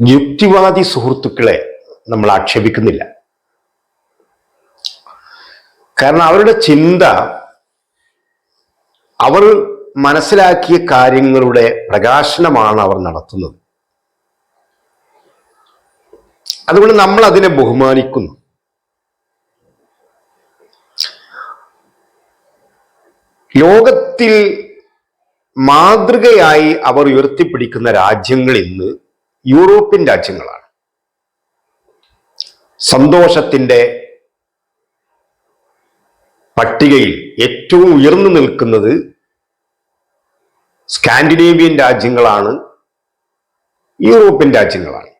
യുക്തിവാദി സുഹൃത്തുക്കളെ നമ്മൾ ആക്ഷേപിക്കുന്നില്ല. കാരണം അവരുടെ ചിന്ത അവർ മനസ്സിലാക്കിയ കാര്യങ്ങളുടെ പ്രകാശനമാണ് അവർ നടത്തുന്നത്. അതുകൊണ്ട് നമ്മൾ അതിനെ ബഹുമാനിക്കുന്നു. ലോകത്തിൽ മാതൃകയായി അവർ ഉയർത്തിപ്പിടിക്കുന്ന രാജ്യങ്ങൾ ഇന്ന് യൂറോപ്യൻ രാജ്യങ്ങളാണ്. സന്തോഷത്തിന്റെ പട്ടികയിൽ ഏറ്റവും ഉയർന്നു നിൽക്കുന്നത് സ്കാൻഡിനേവിയൻ രാജ്യങ്ങളാണ് യൂറോപ്യൻ രാജ്യങ്ങളാണ്.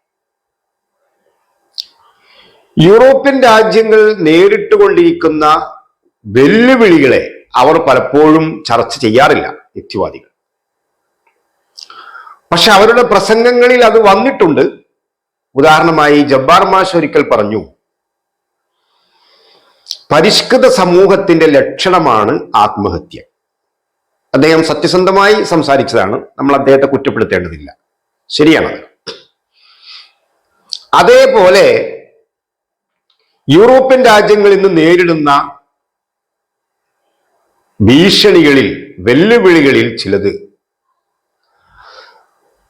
യൂറോപ്യൻ രാജ്യങ്ങൾ നേരിട്ടുകൊണ്ടിരിക്കുന്ന വെല്ലുവിളികളെ അവർ പലപ്പോഴും ചർച്ച ചെയ്യാറില്ല യുക്തിവാദികൾ. പക്ഷെ അവരുടെ പ്രസംഗങ്ങളിൽ അത് വന്നിട്ടുണ്ട്. ഉദാഹരണമായി ജബ്ബാർ മാഷ് ഒരിക്കൽ പറഞ്ഞു പരിഷ്കൃത സമൂഹത്തിന്റെ ലക്ഷണമാണ് ആത്മഹത്യ. അദ്ദേഹം സത്യസന്ധമായി സംസാരിച്ചതാണ് നമ്മൾ അദ്ദേഹത്തെ കുറ്റപ്പെടുത്തേണ്ടതില്ല. ശരിയാണ് അതേപോലെ യൂറോപ്യൻ രാജ്യങ്ങളിൽ നിന്ന് നേരിടുന്ന ഭീഷണികളിൽ വെല്ലുവിളികളിൽ ചിലത്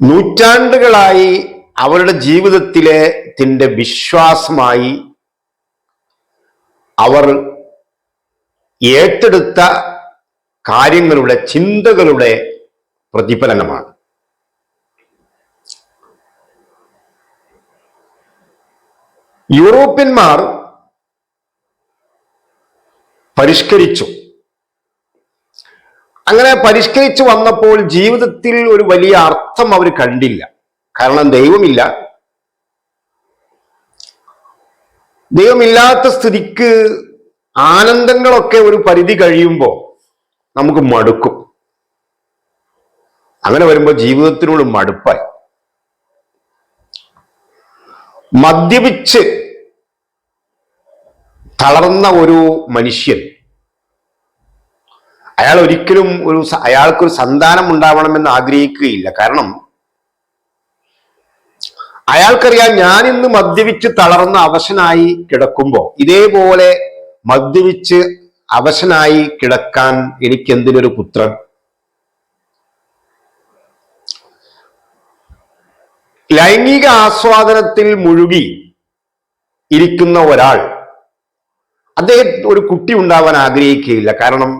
നൂറ്റാണ്ടുകളായി അവരുടെ ജീവിതത്തിലെ തിന്റെ വിശ്വാസമായി അവർ ഏറ്റെടുത്ത കാര്യങ്ങളുടെ ചിന്തകളുടെ പ്രതിഫലനമാണ്. യൂറോപ്യന്മാർ പരിഷ്കരിച്ചു. അങ്ങനെ പരിഷ്കരിച്ചു വന്നപ്പോൾ ജീവിതത്തിൽ ഒരു വലിയ അർത്ഥം അവർ കണ്ടില്ല. കാരണം ദൈവമില്ല. ദൈവമില്ലാത്ത സ്ഥിതിക്ക് ആനന്ദങ്ങളൊക്കെ ഒരു പരിധി കഴിയുമ്പോൾ നമുക്ക് മടുക്കും. അങ്ങനെ വരുമ്പോൾ ജീവിതത്തിനോട് മടുപ്പായി. മദ്യപിച്ച് തളർന്ന ഒരു മനുഷ്യൻ അയാൾ ഒരിക്കലും ഒരു അയാൾക്കൊരു സന്താനം ഉണ്ടാവണമെന്ന് ആഗ്രഹിക്കുകയില്ല. കാരണം അയാൾക്കറിയാം ഞാൻ ഇന്ന് മദ്യപിച്ച് തളർന്ന അവശനായി കിടക്കുമ്പോൾ ഇതേപോലെ മദ്യപിച്ച് അവശനായി കിടക്കാൻ എനിക്ക് എന്തിനൊരു പുത്രൻ? ലൈംഗിക ആസ്വാദനത്തിൽ മുഴുകി ഇരിക്കുന്ന ഒരാൾ അദ്ദേഹം ഒരു കുട്ടി ഉണ്ടാവാൻ ആഗ്രഹിക്കുകയില്ല. കാരണം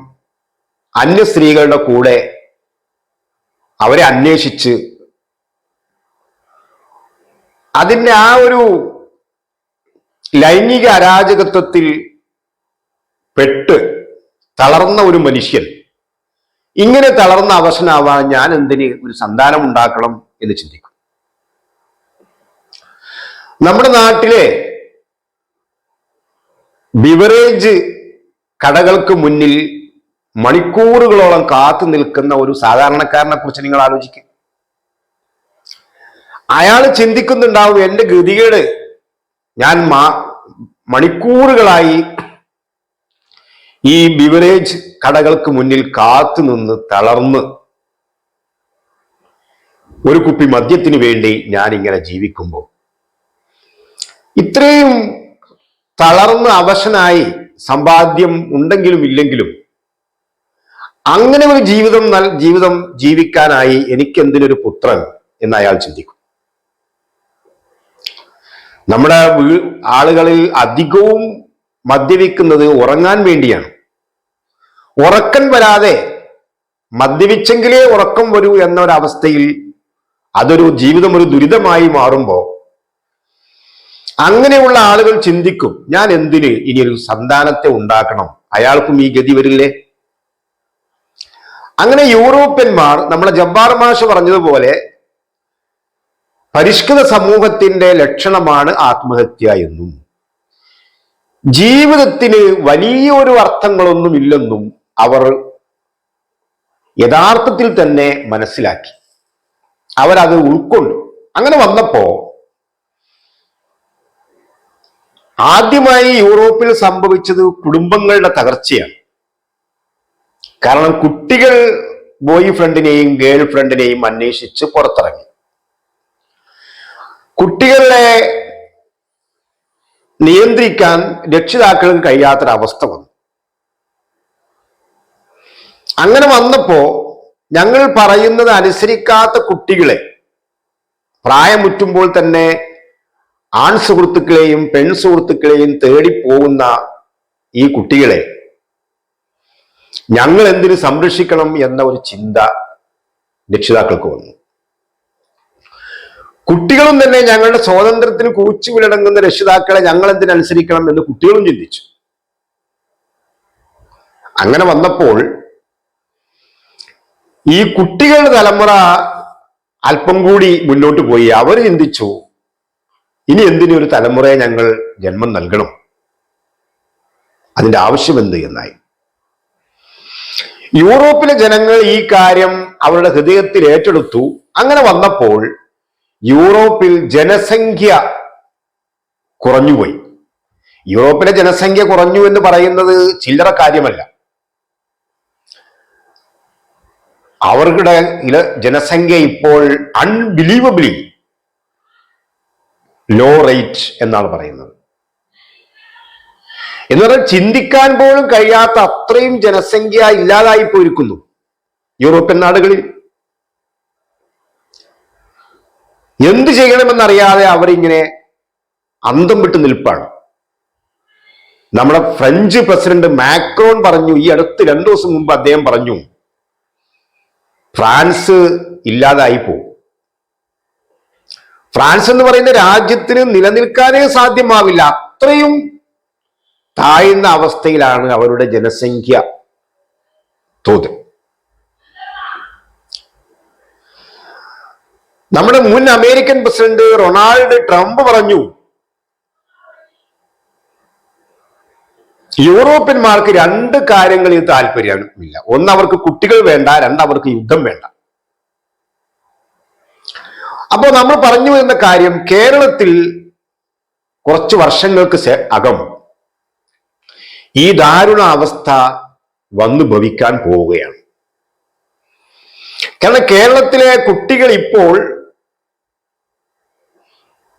അന്യ സ്ത്രീകളുടെ കൂടെ അവരെ അന്വേഷിച്ച് അതിന്റെ ആ ഒരു ലൈംഗിക അരാജകത്വത്തിൽ പെട്ട് തളർന്ന ഒരു മനുഷ്യൻ. ഇങ്ങനെ തളർന്ന അവസനാവാൻ ഞാൻ എന്തിന് ഒരു സന്താനം ഉണ്ടാക്കണം എന്ന് ചിന്തിക്കും. നമ്മുടെ നാട്ടിലെ ബിവറേജ് കടകൾക്ക് മുന്നിൽ മണിക്കൂറുകളോളം കാത്തു നിൽക്കുന്ന ഒരു സാധാരണക്കാരനെ കുറിച്ച് നിങ്ങൾ ആലോചിക്കുക അയാൾ ചിന്തിക്കുന്നുണ്ടാവും എന്റെ ഗതികേട് ഞാൻ മണിക്കൂറുകളായി ഈ ബിവറേജ് കടകൾക്ക് മുന്നിൽ കാത്തു നിന്ന് തളർന്ന് ഒരു കുപ്പി മദ്യത്തിന് വേണ്ടി ഞാൻ ഇങ്ങനെ ജീവിക്കുമ്പോൾ ഇത്രയും തളർന്ന് അവശനായി സമ്പാദ്യം ഉണ്ടെങ്കിലും ഇല്ലെങ്കിലും അങ്ങനെ ഒരു ജീവിതം നൽ ജീവിതം ജീവിക്കാനായി എനിക്കെന്തിനൊരു പുത്രൻ എന്ന് അയാൾ ചിന്തിക്കും. നമ്മുടെ ആളുകളിൽ അധികവും മദ്യപിക്കുന്നത് ഉറങ്ങാൻ വേണ്ടിയാണ്. ഉറക്കം വരാതെ മദ്യപിച്ചെങ്കിലേ ഉറക്കം വരൂ എന്നൊരവസ്ഥയിൽ അതൊരു ജീവിതം ഒരു ദുരിതമായി മാറുമ്പോൾ അങ്ങനെയുള്ള ആളുകൾ ചിന്തിക്കും ഞാൻ എന്തിന് ഇനി ഒരു സന്താനത്തെ ഉണ്ടാക്കണം? അയാൾക്കും ഈ ഗതി വരില്ലേ? അങ്ങനെ യൂറോപ്യന്മാർ നമ്മളെ ജബ്ബാർ മാഷ് പറഞ്ഞതുപോലെ പരിഷ്കൃത സമൂഹത്തിന്റെ ലക്ഷണമാണ് ആത്മഹത്യ എന്നും. ജീവിതത്തിന് വലിയൊരു അർത്ഥങ്ങളൊന്നുമില്ലെന്നും അവർ യഥാർത്ഥത്തിൽ തന്നെ മനസ്സിലാക്കി. അവരത് ഉൾക്കൊണ്ടു. അങ്ങനെ വന്നപ്പോ ആദ്യമായി യൂറോപ്പിൽ സംഭവിച്ചത് കുടുംബങ്ങളുടെ തകർച്ചയാണ്. കാരണം കുട്ടികൾ ബോയ് ഫ്രണ്ടിനെയും ഗേൾ ഫ്രണ്ടിനെയും അന്വേഷിച്ച് പുറത്തിറങ്ങി. കുട്ടികളെ നിയന്ത്രിക്കാൻ രക്ഷിതാക്കൾക്ക് കഴിയാത്തൊരവസ്ഥ വന്നു. അങ്ങനെ വന്നപ്പോ ഞങ്ങൾ പറയുന്നത് അനുസരിക്കാത്ത കുട്ടികളെ പ്രായമുറ്റുമ്പോൾ തന്നെ ആൺ സുഹൃത്തുക്കളെയും പെൺ സുഹൃത്തുക്കളെയും തേടി പോകുന്ന ഈ കുട്ടികളെ ഞങ്ങൾ എന്തിനു സംരക്ഷിക്കണം എന്ന ഒരു ചിന്ത രക്ഷിതാക്കൾക്ക് വന്നു. കുട്ടികളും തന്നെ ഞങ്ങളുടെ സ്വാതന്ത്ര്യത്തിന് കൂച്ചുവിലടങ്ങുന്ന രക്ഷിതാക്കളെ ഞങ്ങൾ എന്തിനനുസരിക്കണം എന്ന് കുട്ടികളും ചിന്തിച്ചു. അങ്ങനെ വന്നപ്പോൾ ഈ കുട്ടികളുടെ തലമുറ അല്പം കൂടി മുന്നോട്ട് പോയി. അവർ ചിന്തിച്ചു ഇനി എന്തിനു ഒരു തലമുറയെ ഞങ്ങൾ ജന്മം നൽകണം? അതിന്റെ ആവശ്യമെന്ത് എന്നായി? യൂറോപ്പിലെ ജനങ്ങൾ ഈ കാര്യം അവരുടെ ഹൃദയത്തിൽ ഏറ്റെടുത്തു. അങ്ങനെ വന്നപ്പോൾ യൂറോപ്പിൽ ജനസംഖ്യ കുറഞ്ഞുപോയി. യൂറോപ്പിലെ ജനസംഖ്യ കുറഞ്ഞു എന്ന് പറയുന്നത് ചില്ലറ കാര്യമല്ല. അവരുടെ ജനസംഖ്യ ഇപ്പോൾ അൺബിലീവബിളി ലോ റേറ്റ് എന്നാണ് പറയുന്നത്. എന്ന് പറഞ്ഞാൽ ചിന്തിക്കാൻ പോലും കഴിയാത്ത അത്രയും ജനസംഖ്യ ഇല്ലാതായി പോയിരിക്കുന്നു യൂറോപ്യൻ നാടുകളിൽ. എന്ത് ചെയ്യണമെന്നറിയാതെ അവരിങ്ങനെ അന്തം വിട്ട് നിൽപ്പാണ്. നമ്മുടെ ഫ്രഞ്ച് പ്രസിഡന്റ് മാക്രോൺ പറഞ്ഞു ഈ അടുത്ത് രണ്ടു ദിവസം മുമ്പ് അദ്ദേഹം പറഞ്ഞു ഫ്രാൻസ് ഇല്ലാതായി പോകും ഫ്രാൻസ് എന്ന് പറയുന്ന രാജ്യത്തിന് നിലനിൽക്കാനേ സാധ്യമാവില്ല. അത്രയും താഴ്ന്ന അവസ്ഥയിലാണ് അവരുടെ ജനസംഖ്യ തോത്. നമ്മുടെ മുൻ അമേരിക്കൻ പ്രസിഡന്റ് റൊണാൾഡ് ട്രംപ് പറഞ്ഞു യൂറോപ്യന്മാർക്ക് രണ്ട് കാര്യങ്ങളിൽ താല്പര്യമില്ല. ഒന്ന് അവർക്ക് കുട്ടികൾ വേണ്ട രണ്ട് അവർക്ക് യുദ്ധം വേണ്ട. അപ്പോൾ നമ്മൾ പറഞ്ഞു വരുന്ന കാര്യം കേരളത്തിൽ കുറച്ച് വർഷങ്ങൾക്ക് അകം. ഈ ദാരുണ അവസ്ഥ വന്നു ഭവിക്കാൻ പോവുകയാണ്. കാരണം കേരളത്തിലെ കുട്ടികൾ ഇപ്പോൾ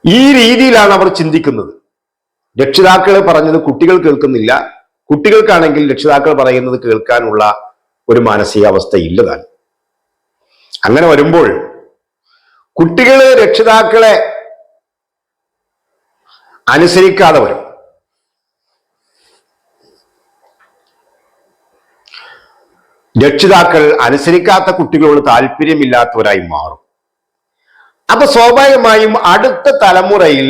ഈ രീതിയിലാണ് അവർ ചിന്തിക്കുന്നത്. രക്ഷിതാക്കൾ പറഞ്ഞത് കുട്ടികൾ കേൾക്കുന്നില്ല. കുട്ടികൾക്കാണെങ്കിൽ രക്ഷിതാക്കൾ പറയുന്നത് കേൾക്കാനുള്ള ഒരു മാനസികാവസ്ഥ ഇല്ലതാൻ അങ്ങനെ വരുമ്പോൾ കുട്ടികൾ രക്ഷിതാക്കളെ അനുസരിക്കാതെ വരും. രക്ഷിതാക്കൾ അനുസരിക്കാത്ത കുട്ടികളോട് താല്പര്യമില്ലാത്തവരായി മാറും. അപ്പൊ സ്വാഭാവികമായും അടുത്ത തലമുറയിൽ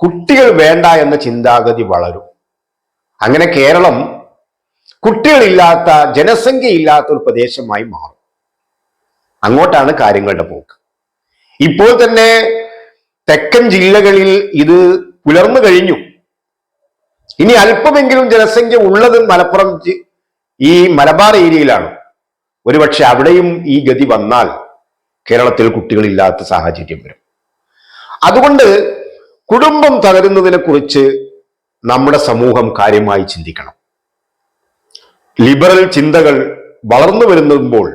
കുട്ടികൾ വേണ്ട എന്ന ചിന്താഗതി വളരും. അങ്ങനെ കേരളം കുട്ടികളില്ലാത്ത ജനസംഖ്യയില്ലാത്ത ഒരു പ്രദേശമായി മാറും. അങ്ങോട്ടാണ് കാര്യങ്ങളുടെ പോക്ക്. ഇപ്പോൾ തന്നെ തെക്കൻ ജില്ലകളിൽ ഇത് പുലർന്നു കഴിഞ്ഞു. ഇനി അല്പമെങ്കിലും ജനസംഖ്യ ഉള്ളത് മലപ്പുറം ഈ മലബാർ ഏരിയയിലാണ്. ഒരുപക്ഷെ അവിടെയും ഈ ഗതി വന്നാൽ കേരളത്തിൽ കുട്ടികളില്ലാത്ത സാഹചര്യം വരും. അതുകൊണ്ട് കുടുംബം തകരുന്നതിനെ കുറിച്ച് നമ്മുടെ സമൂഹം കാര്യമായി ചിന്തിക്കണം. ലിബറൽ ചിന്തകൾ വളർന്നു വരുമ്പോൾ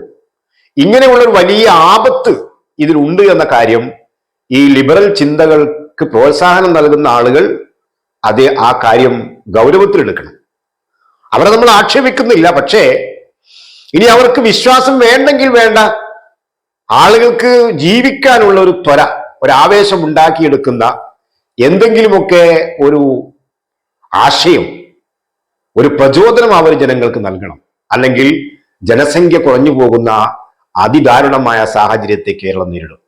ഇങ്ങനെയുള്ള ഒരു വലിയ ആപത്ത് ഇതിലുണ്ട് എന്ന കാര്യം ഈ ലിബറൽ ചിന്തകൾക്ക് പ്രോത്സാഹനം നൽകുന്ന ആളുകൾ അതേ ആ കാര്യം ഗൗരവത്തിലെടുക്കണം. അവരെ നമ്മൾ ആക്ഷേപിക്കുന്നില്ല. പക്ഷേ ഇനി അവർക്ക് വിശ്വാസം വേണ്ടെങ്കിൽ വേണ്ട. ആളുകൾക്ക് ജീവിക്കാനുള്ള ഒരു ത്വര ഒരു ആവേശം ഉണ്ടാക്കിയെടുക്കുന്ന എന്തെങ്കിലുമൊക്കെ ഒരു ആശയം ഒരു പ്രചോദനം അവർ ജനങ്ങൾക്ക് നൽകണം. അല്ലെങ്കിൽ ജനസംഖ്യ കുറഞ്ഞു പോകുന്ന അതിദാരുണമായ സാഹചര്യത്തെ കേരളം നേരിടും.